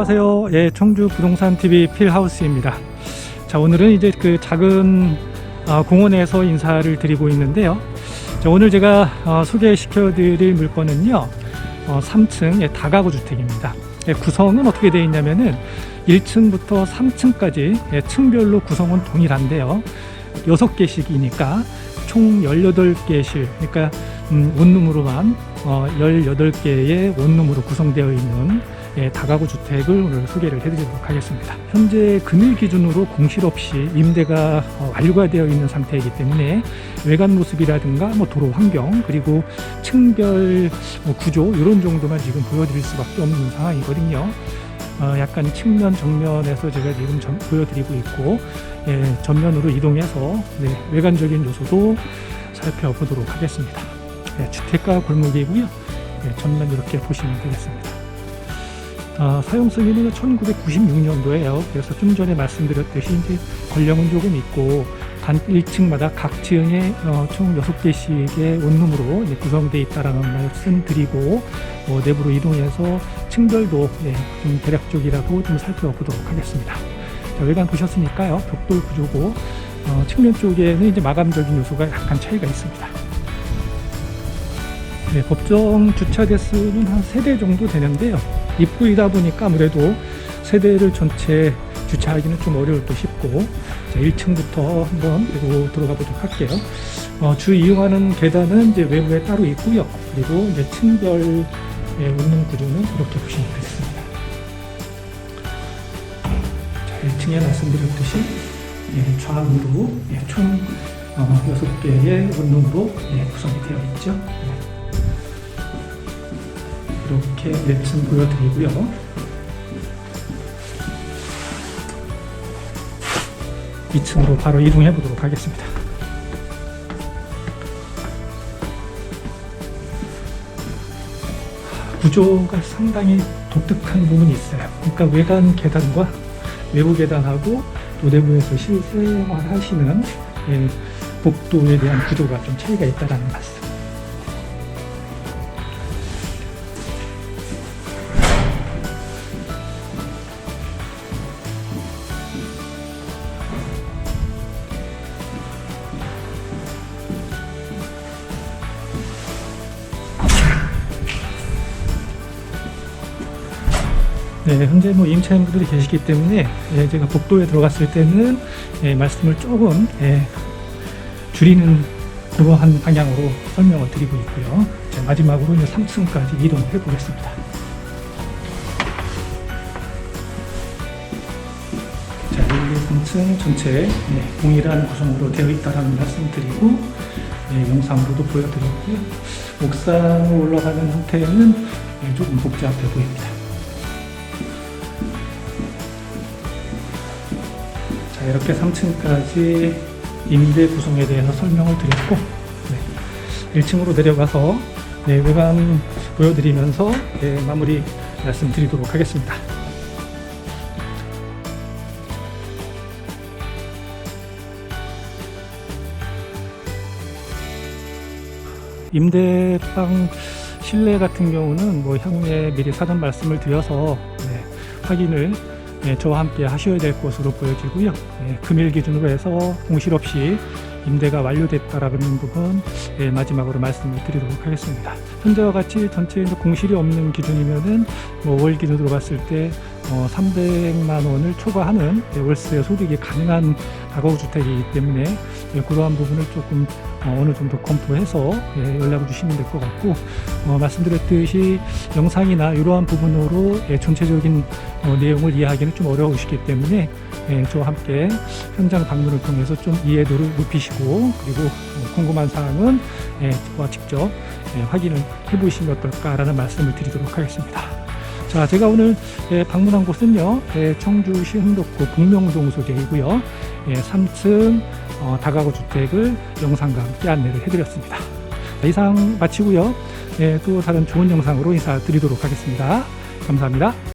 안녕하세요. 예, 청주 부동산 TV 필하우스입니다. 자, 오늘은 이제 그 작은 아, 공원에서 인사를 드리고 있는데요. 자, 오늘 제가 어, 소개시켜 드릴 물건은요. 어, 3층 예, 다가구 주택입니다. 예, 구성은 어떻게 되어 있냐면은 1층부터 3층까지 예, 층별로 구성은 동일한데요. 6개씩이니까 총 18개실, 그러니까 음, 원룸으로만 어, 18개의 원룸으로 구성되어 있는 예, 다가구 주택을 오늘 소개를 해드리도록 하겠습니다. 현재 금일 기준으로 공실 없이 임대가 어, 완료가 되어 있는 상태이기 때문에 외관 모습이라든가 뭐 도로 환경 그리고 층별 뭐 구조 이런 정도만 지금 보여드릴 수밖에 없는 상황이거든요. 어, 약간 측면 정면에서 제가 지금 전- 보여드리고 있고 예, 전면으로 이동해서 네, 외관적인 요소도 살펴보도록 하겠습니다. 예, 주택가 골목이고요. 예, 전면 이렇게 보시면 되겠습니다. 아, 사용 승인은 1996년도에요. 그래서 좀 전에 말씀드렸듯이 이제 권력은 조금 있고 단 1층마다 각 층에 어, 총 6개씩의 원룸으로 구성되어 있다라는 말씀 드리고 어, 내부로 이동해서 층별도 예, 좀 대략적이라고 좀 살펴보도록 하겠습니다. 자, 외관 보셨으니까요. 벽돌 구조고 어, 측면 쪽에는 이제 마감적인 요소가 약간 차이가 있습니다. 네, 법정 주차 대수는 한세대 정도 되는데요. 입구이다 보니까 아무래도 세대를 전체 주차하기는 좀 어려울 듯 싶고 자, 1층부터 한번 그리고 들어가 보도록 할게요. 어, 주 이용하는 계단은 이제 외부에 따로 있고요. 그리고 이제 층별 예, 웃는 구조는 이렇게 보시면 되겠습니다. 자, 1층에 말씀드렸듯이 예, 좌우로 예, 총 어, 6개의 원룸으로 예, 구성이 되어 있죠. 예. 이렇게 1층 보여드리고요. 2층으로 바로 이동해 보도록 하겠습니다. 구조가 상당히 독특한 부분이 있어요. 그러니까 외관 계단과 외부 계단하고 또 내부에서 실생활 하시는 예, 복도에 대한 구조가 좀 차이가 있다는 말씀. 네, 현재 뭐 임차인분들이 계시기 때문에 예, 제가 복도에 들어갔을 때는 예, 말씀을 조금 예, 줄이는 그러한 방향으로 설명을 드리고 있고요. 자, 마지막으로 이제 3층까지 이동해 보겠습니다. 자, 1, 2, 3층 전체 네, 동일한 구성으로 되어 있다는 말씀 드리고 예, 영상으로도 보여드렸고요. 옥상으로 올라가는 형태는 예, 조금 복잡해 보입니다. 자, 이렇게 3층까지 임대 구성에 대해서 설명을 드렸고, 네, 1층으로 내려가서 네, 외관 보여드리면서 네, 마무리 말씀드리도록 하겠습니다. 임대방 실내 같은 경우는 뭐 향후에 미리 사전 말씀을 드려서 네, 확인을 예, 저와 함께 하셔야 될 것으로 보여지고요. 예, 금일 기준으로 해서 공실 없이 임대가 완료됐다라는 부분 예, 마지막으로 말씀을 드리도록 하겠습니다. 현재와 같이 전체 공실이 없는 기준이면은 뭐 월 기준으로 봤을 때 어, 300만 원을 초과하는 예, 월세 소득이 가능한 다가구 주택이기 때문에 예, 그러한 부분을 조금 어, 어느 정도 검토해서 예, 연락을 주시면 될 것 같고 어, 말씀드렸듯이 영상이나 이러한 부분으로 예, 전체적인 어, 내용을 이해하기는 좀 어려우시기 때문에 예, 저와 함께 현장 방문을 통해서 좀 이해도를 높이시고 그리고 어, 궁금한 사항은 직접 예, 확인을 해보시면 어떨까라는 말씀을 드리도록 하겠습니다. 자, 제가 오늘 예, 방문한 곳은요, 예, 청주시 흥덕구 북명동 소재이고요, 예, 3층 어, 다가구 주택을 영상과 함께 안내를 해드렸습니다. 자, 이상 마치고요, 예, 또 다른 좋은 영상으로 인사드리도록 하겠습니다. 감사합니다.